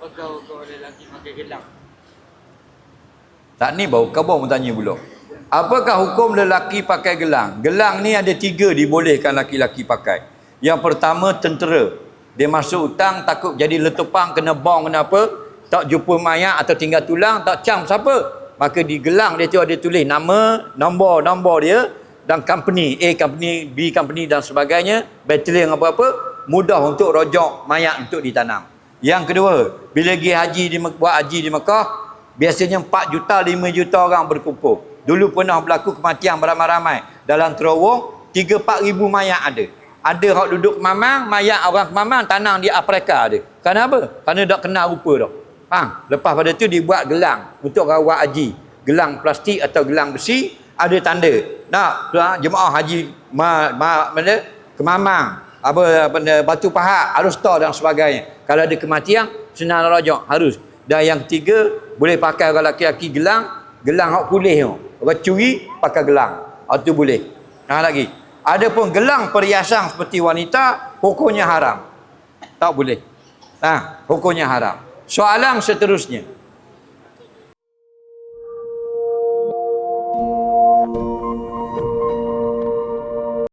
Apakah hukum lelaki pakai gelang? Tak ni baru kau baru tanya pula. Apakah hukum lelaki pakai gelang? Gelang ni ada tiga dibolehkan laki-laki pakai. Yang pertama tentera. Dia masuk hutang takut jadi letupang kena bong kena apa. Tak jumpa mayat atau tinggal tulang tak cam siapa. Maka di gelang dia tu ada tulis nama, nombor-nombor dia dan company A company, B company dan sebagainya, battalion apa-apa mudah untuk rojok mayat untuk ditanam. Yang kedua, bila pergi haji di buat haji di Mekah, biasanya 4 juta 5 juta orang berkumpul. Dulu pernah berlaku kematian beramai-ramai. Dalam terowong 3 4 ribu mayat ada. Ada orang duduk mamang, mayat orang mamang tanam di Afrika ada. Kenapa? Kerana tak kenal rupa dah. Faham? Lepas pada tu dibuat gelang untuk rawat haji. Gelang plastik atau gelang besi ada tanda. Nak ha, jemaah haji ma, ma, mana? Kemamang apa benda batu pahat harus tahu dan sebagainya. Kalau ada kematian senang rajak harus. Dan yang ketiga boleh pakai orang lelaki gelang gelang hak pulih tu. Orang curi pakai gelang. Ah, tu boleh. Nah lagi. Ada pun gelang perhiasan seperti wanita hukumnya haram. Tak boleh. Nah hukumnya haram. Soalan seterusnya